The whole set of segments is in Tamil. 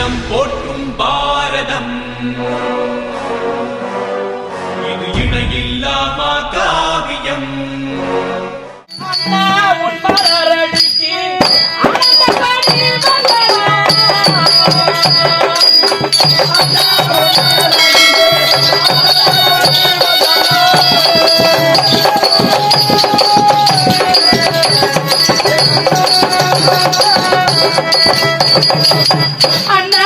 அகிலம் போற்றும் பாரதம். இது இணையில்லாமா காவியம் அண்ணா உன் மலரடிக்கு ஆனந்த கனி அண்ணா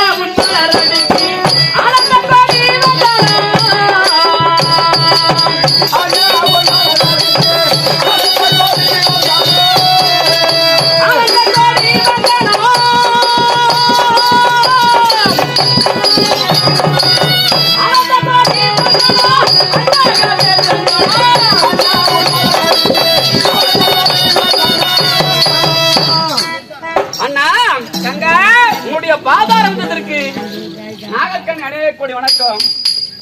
உன்னுடைய பாதாரந்தத்திற்கு நாகக்கண் அடையக்கூடிய வணக்கம்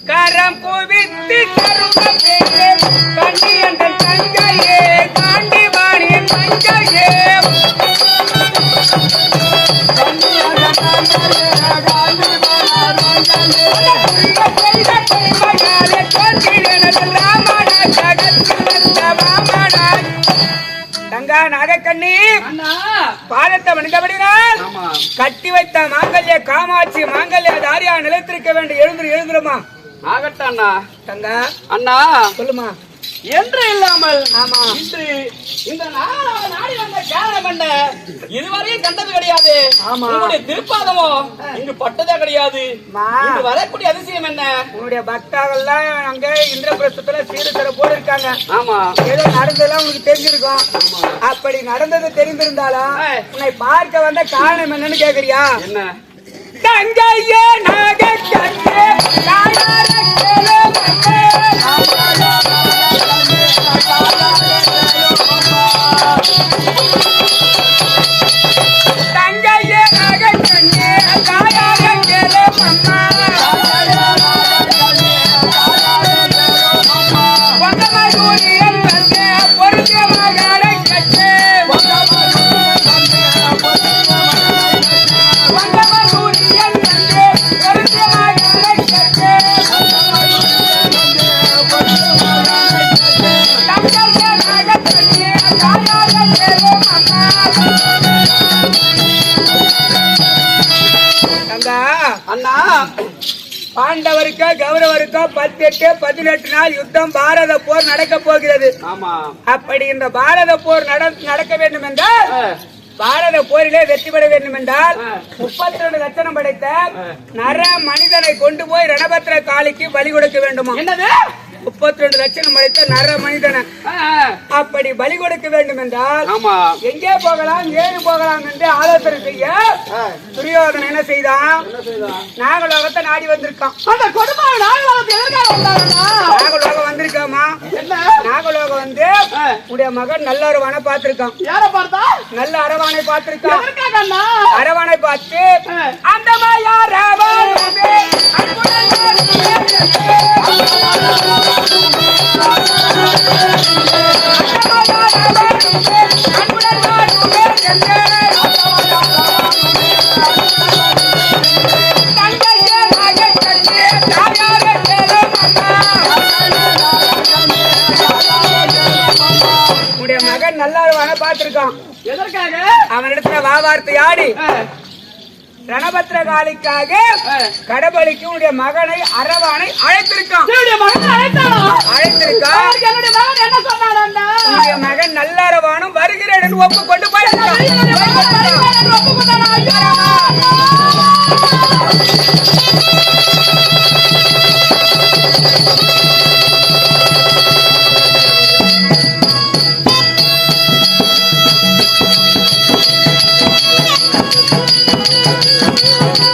கரம் குவித்து கருணம் கண்டி என்ற தங்கையே காண்டி வாணி தங்கையே நாகக்கண்ணி. பாதத்தை வணங்கப்படுகிறார் ஆமா. கட்டி வைத்த மாங்கல்ய காமாட்சி மாங்கல்ய தாரியா நிலைத்திருக்க வேண்டும். எழுந்துரு எழுந்துருமா ஆகட்டும் அண்ணா. தங்கா. அண்ணா. சொல்லுமா என்று இல்லாமல் இன்று இந்த நாடி வந்த கேரளம் என்ன இதுவரையும் கண்டது கிடையாது. உங்களுடைய திருப்பாதமோ இங்கு பட்டதே கிடையாது. இங்கு வரக்கூடிய அதிசயம் என்ன? உன்னுடைய பக்தாக்கள்லாம் அங்க இந்திரபிரசத்துல சீடு தர போல இருக்காங்க ஆமா. ஏதோ நடந்ததெல்லாம் உனக்கு தெரிஞ்சிருக்கும். அப்படி நடந்தது தெரிந்திருந்தாலும். உன்னை பார்க்க வந்த காரணம் என்னன்னு கேக்குறியா? என்ன? தங்கையே நாகக்கண்ணே தாயார கேளு மண்ணே. அண்ணா பாண்டவருக்கோ கௌரவருக்கோ பதினெட்டு பதினெட்டு நாள் யுத்தம் பாரத போர் நடக்க போகிறது. அப்படி இந்த பாரத போர் நட- நடக்க வேண்டும் என்றால் பாரத போரிலே வெற்றி பெற வேண்டும் என்றால். முப்பத்தி ரெண்டு லட்சணம் படைத்த நர மனிதனை கொண்டு போய் ரணபத்திர காளிக்கு பலி கொடுக்க வேண்டுமா? என்னது? முப்பத்தி ரெண்டு லட்சணம் படைத்த நர மனிதனை. அப்படி பலி கொடுக்க வேண்டும் என்றால் ஆமா. எங்கே போகலாம் ஏது போகலாம் என்று ஆலோசனை செய்ய துரியோதனன் என்ன செய்தான்? நாகலோகத்தை நாடி வந்திருக்கான். நாகலோகம் வந்திருக்காமா? நாகலோகம் வந்து உடைய மகன் நல்ல அரவானை பார்த்திருக்கான். யார பார்த்தா? நல்ல அரவானை பார்த்திருக்கான். அரவானை பார்த்து. அந்த மாயா ராவணமே, நல்ல அரவானை பார்த்திருக்கான். எதற்காக? அவனிடத்துல வாவார்த்தை ஆடி ஆ. கடபலிக்கு உன்னுடைய மகனை அரவானை அழைத்திருக்கான். அழைத்திருக்கான். என்னுடைய மகன் நல்ல அரவானும் வருகிறேன் என்று ஒப்புக்கொண்டு போயிருக்கான்.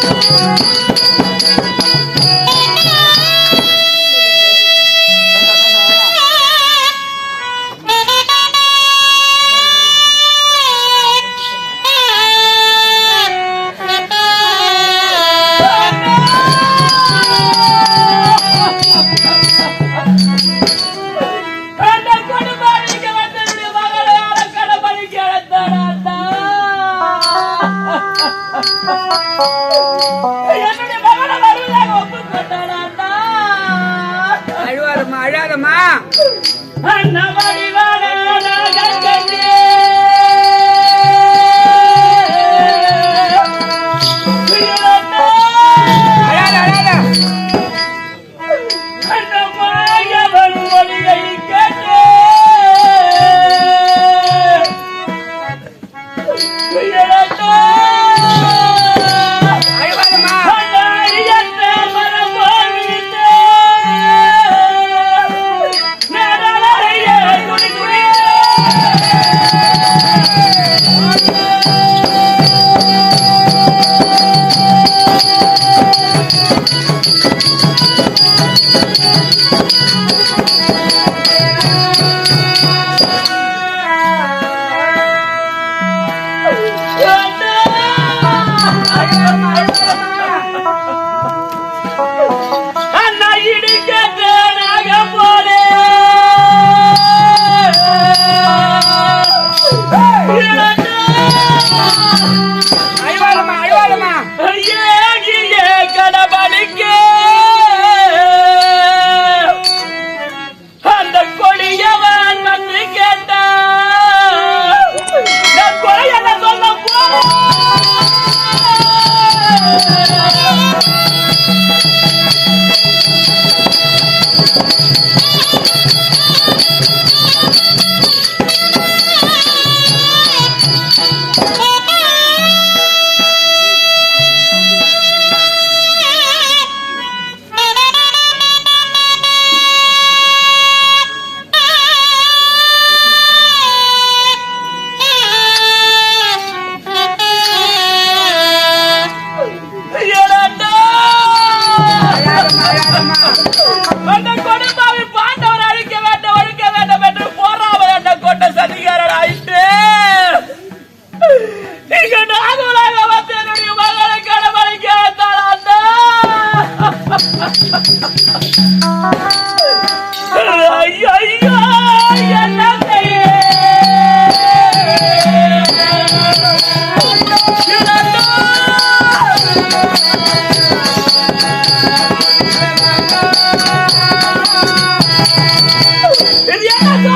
Hey, hey. すごい! எனக்கு நாகலாக வந்து என்னுடைய மகளை கடமலைக்கு அழைத்தாள் அண்ணா ஐயோ ஐயோ என்ன Yeah,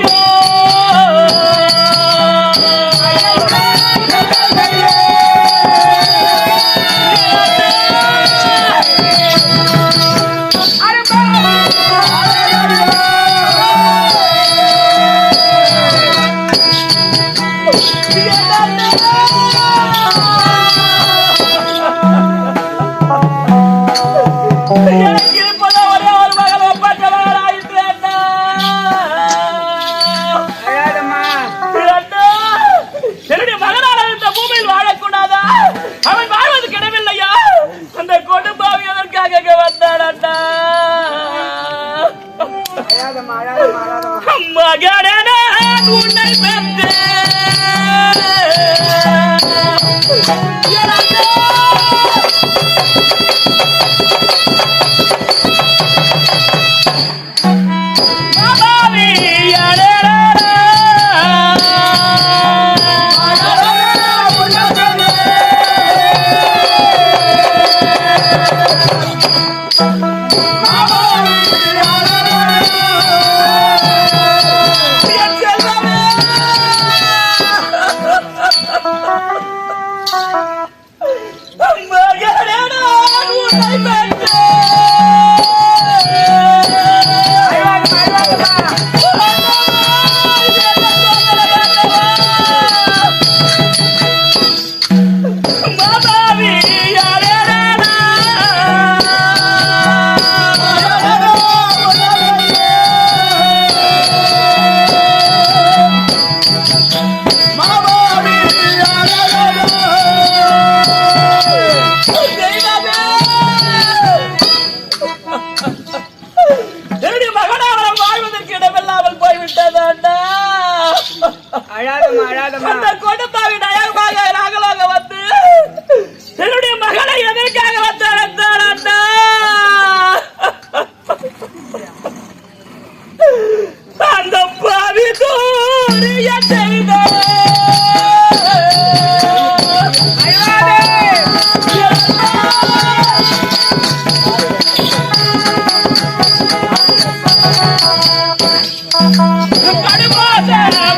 அழாதம்மா அழாதம்மா. அந்த கொடுப்பாவி நயமாக நாங்களாக வந்து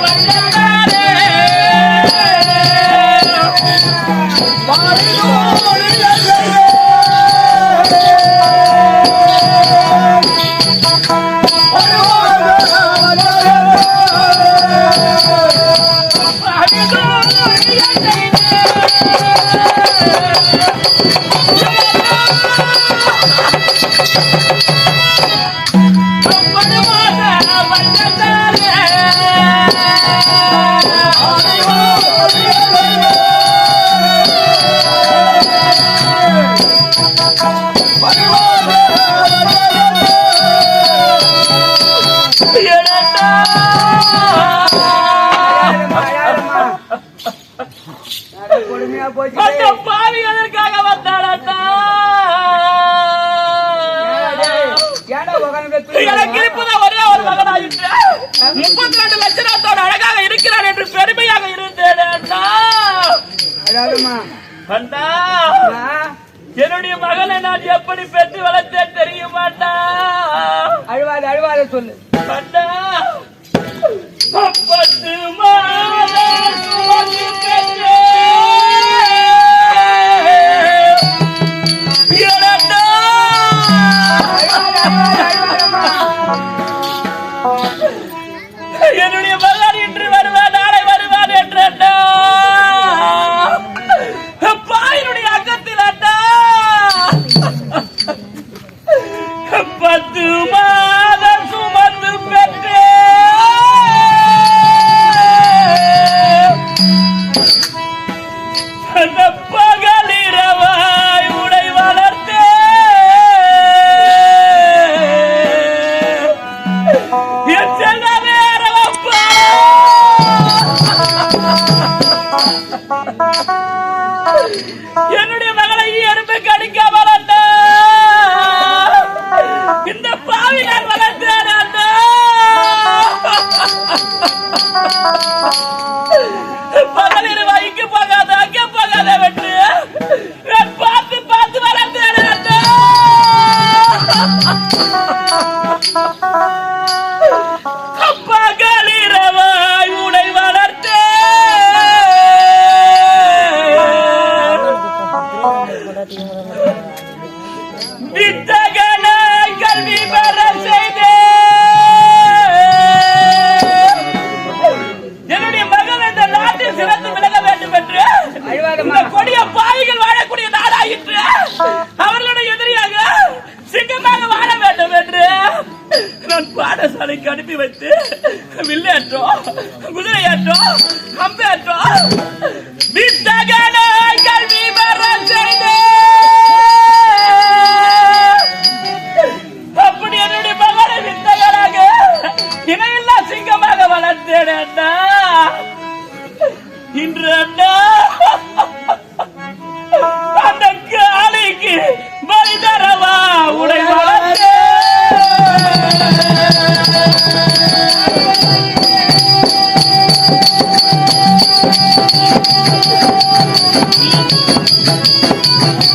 Mandela. என்னுடைய மகனை நான் எப்படி பெற்று வளர்த்து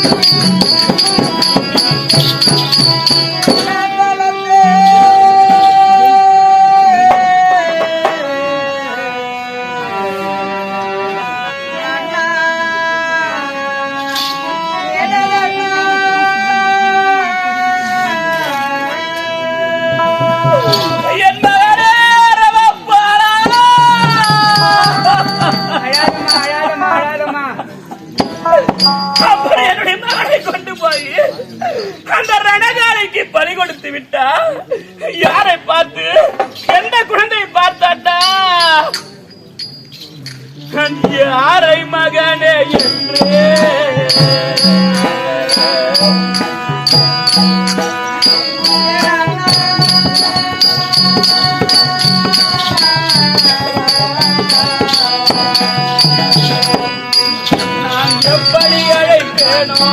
Thank you. பார்த்து விட்டா யாரை பார்த்து? எந்த குழந்தையை பார்த்தாட்டா? யாரை மகனே என்று. நான் எப்படி அழைப்பேனோ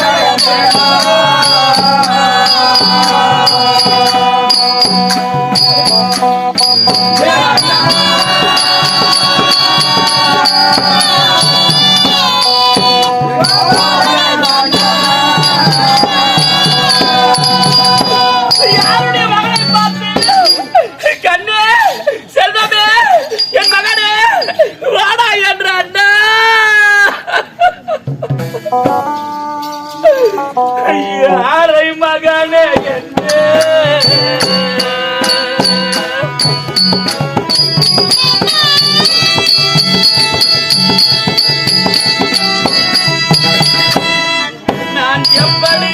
நான் எப்படி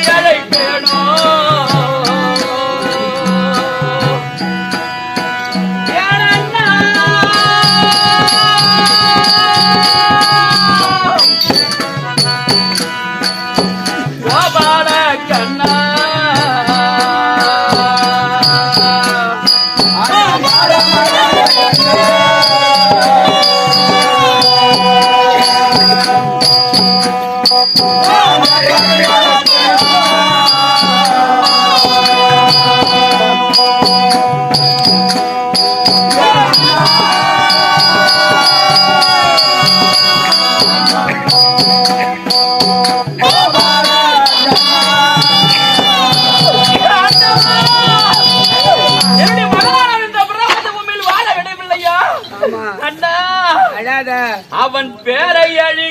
அவன் பேரை அழி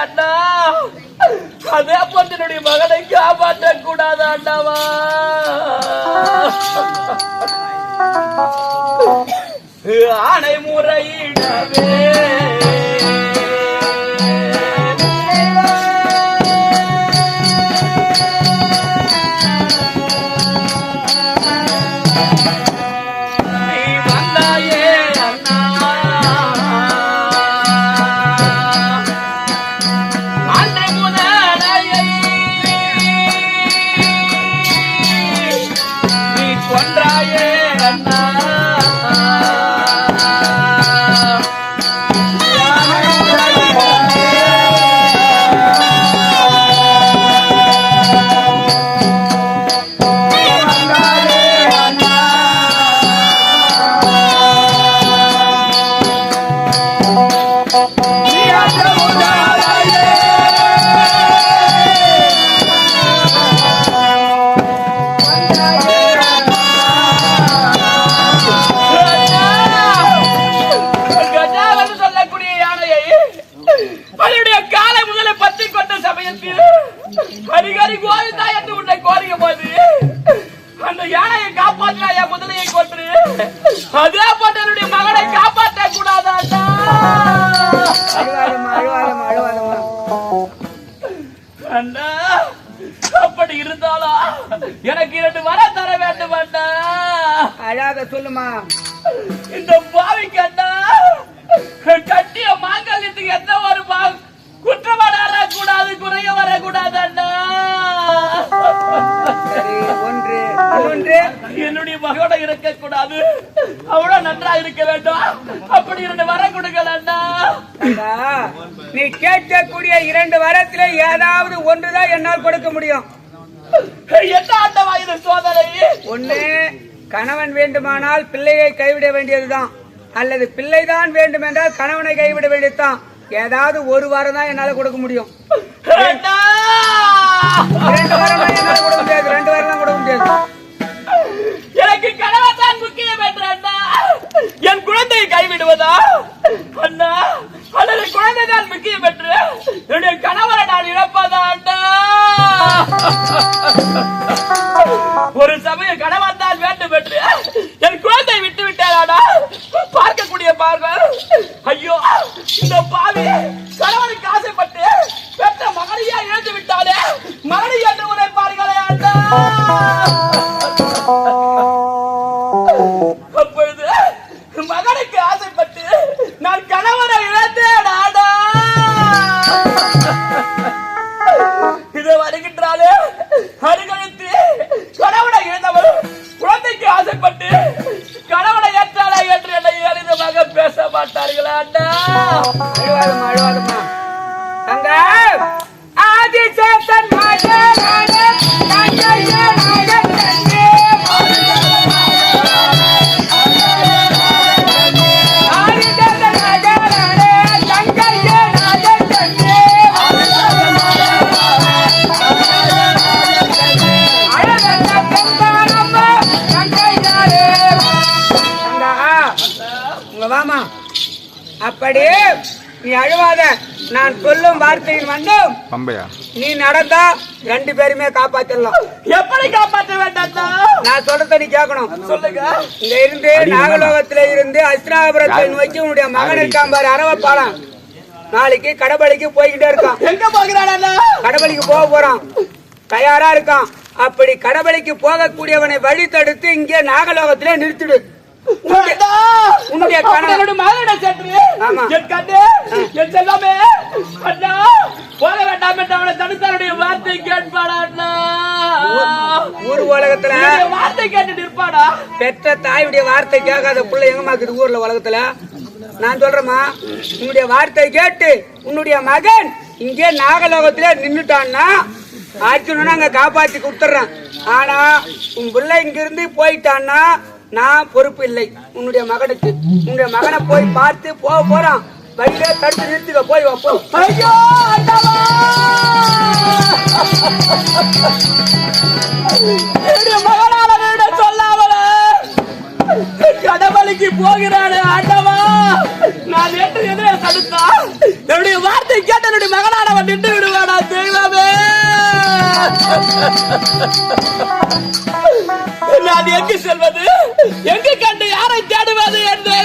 அண்ணா யானையை காப்பாற்றினா என் முதலையை கொன்று. அதே போட்டு என்னுடைய மகனை காப்பாற்ற கூடாதாண்டா. அண்ணா அப்படி இருந்தாலும் எனக்கு இரண்டு வர தர வேண்டும் அண்ணா. அழாத சொல்லுமா. இந்த பாவிக்கு அண்ணா என்னுடைய மகனோட இருக்கக்கூடாது. அவளோ நன்றா இருக்க வேண்டும். அப்படி இரண்டு அண்ணா. அண்ணா, நீ கேட்கக்கூடிய இரண்டு வரத்துல ஏதாவது ஒன்றுதான் என்னால் கொடுக்க முடியும். என்ன ஆண்டவா இது சோதனை? ஒண்ணு கணவன் வேண்டுமானால் பிள்ளையை கைவிட வேண்டியதுதான். அல்லது பிள்ளைதான் வேண்டும் என்றால் கணவனை கைவிட வேண்டியதுதான். ஏதாவது ஒரு வாரம் தான் என்னால கொடுக்க முடியும்! ரெண்டு வாரம் என்னால கைவிடுவதா? அண்ணா அல்லது குழந்தைதான் முக்கியம் என்று என்னுடைய கணவரை நான் இழப்பதா அண்ணா? ஒரு சமயம் கணவன் தான் வேண்டும் என்று என் குழந்தை விட்டு விட்டாராடா பார்க்கக்கூடிய பார்வை. ஐயோ இந்த பாவி கணவனுக்கு ஆசைப்பட்டு பெற்ற மகனையா இழந்து விட்டாலே மகனை என்று உரைப்பார்களே அண்ணா? மாட்டார்களா அண்ணா? அழுவாதம்மா அழுவாதம்மா. அப்படி நீ அழுவாத. நான் சொல்லும் வார்த்தையின் வந்தும் பம்பையா? நீ நடந்தா ரெண்டு பேருமே காப்பாத்திடலாம் எப்படி காப்பாற்ற வேண்டாம் நான் சொல்றத நீ கேட்கணும். சொல்லுங்க. இங்க இருந்து நாகலோகத்துல இருந்து அஸ்திராபுரத்தை நோக்கி உன்னுடைய மகன் இருக்கான் பாரு அரவப்பாலம். நாளைக்கு கடபலிக்கு போய்கிட்டே இருக்கான். எங்க போகிறான் அண்ணா? கடபலிக்கு போக போறான். தயாரா இருக்கான். அப்படி கடபலிக்கு போகக்கூடியவனை வழி தடுத்து இங்கே நாகலோகத்திலே நிறுத்திடு! உன்னுடைய அப்படி கணவன் என்னுடைய மகனிடம் சென்று. என் கண்ணே, என் செல்லமே, அண்ணா, போக வேண்டாம் என்று அவனை தடுத்தாருடைய வார்த்தை கேட்பாடா அண்ணா ஊர் உலகத்துல வார்த்தை கேட்டு நிற்பாடா பெற்ற தாயுடைய வார்த்தை கேட்காத புள்ள எங்கம்மா இருக்குது ஊர்ல உலகத்துல? நான் சொல்றேம்மா உன்னுடைய வார்த்தை கேட்டு உன்னுடைய மகன் இங்கே நாகலோகத்திலே நின்னுட்டான்னா அர்ஜுனனை அங்க காப்பாத்தி கொடுத்துட்றேன். ஆனா உன் பிள்ளை இங்கிருந்து போயிட்டான்னா நான் பொறுப்பு இல்லை. உன்னுடைய மகனுக்கு. உன்னுடைய மகனை போய் பார்த்து போக போறான். வழியிலே தடுத்து நிறுத்துக்க போய் வைப்போ ஐயோ அண்ணாவா என்னுடைய மகனானவரிட சொல்லாமல. கடவுளுக்கு போகிறானே ஆண்டவா நான் நேற்று எதிரே தடுத்தா என்னுடைய வார்த்தை கேட்ட என்னுடைய மகனானவன் நின்று விடுவானா தெய்வமே! நான் எங்கு செல்வது? எங்கு கண்டு யாரை தேடுவது என்று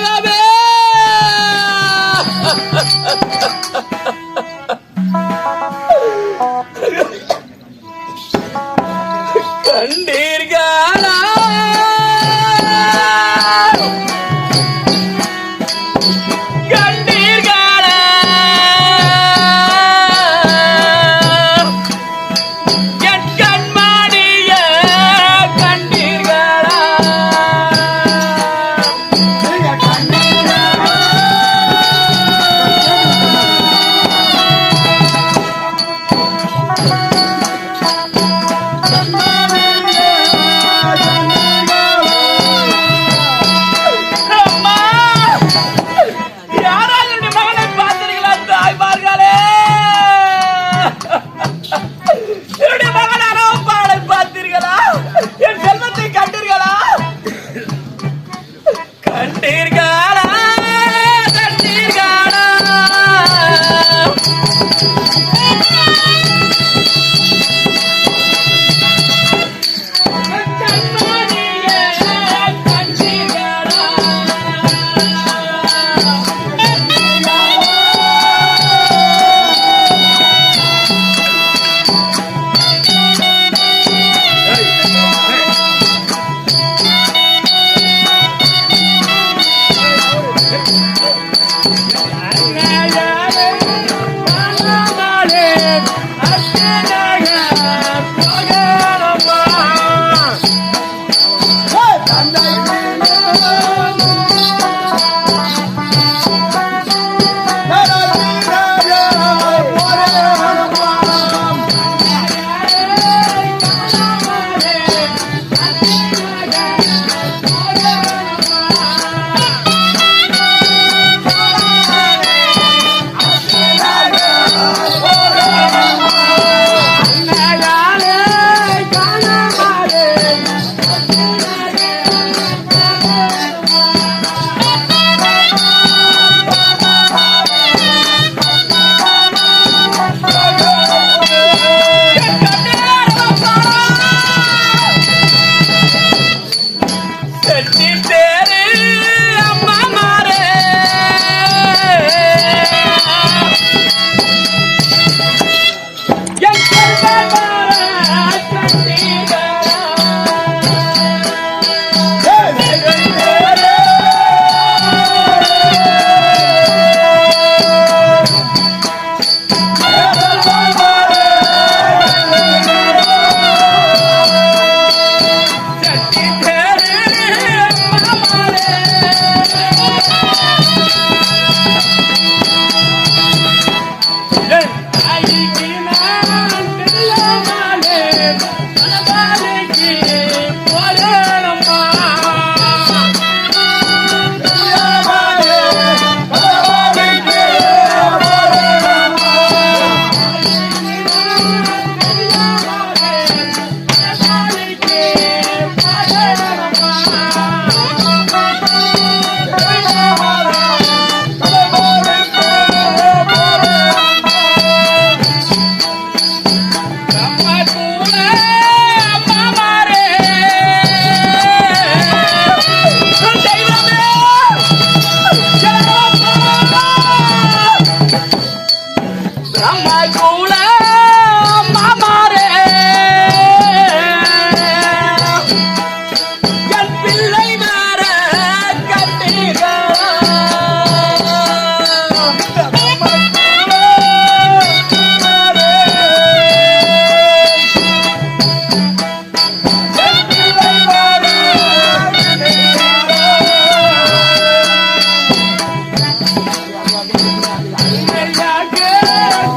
Spirit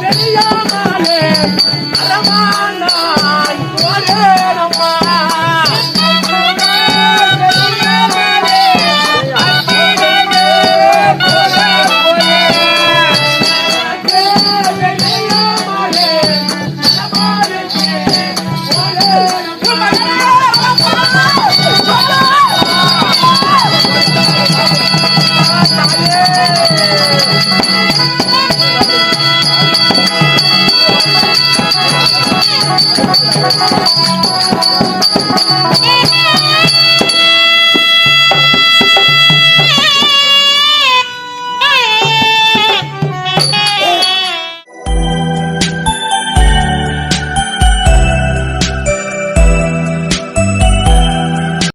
தெரியாமலே அலமா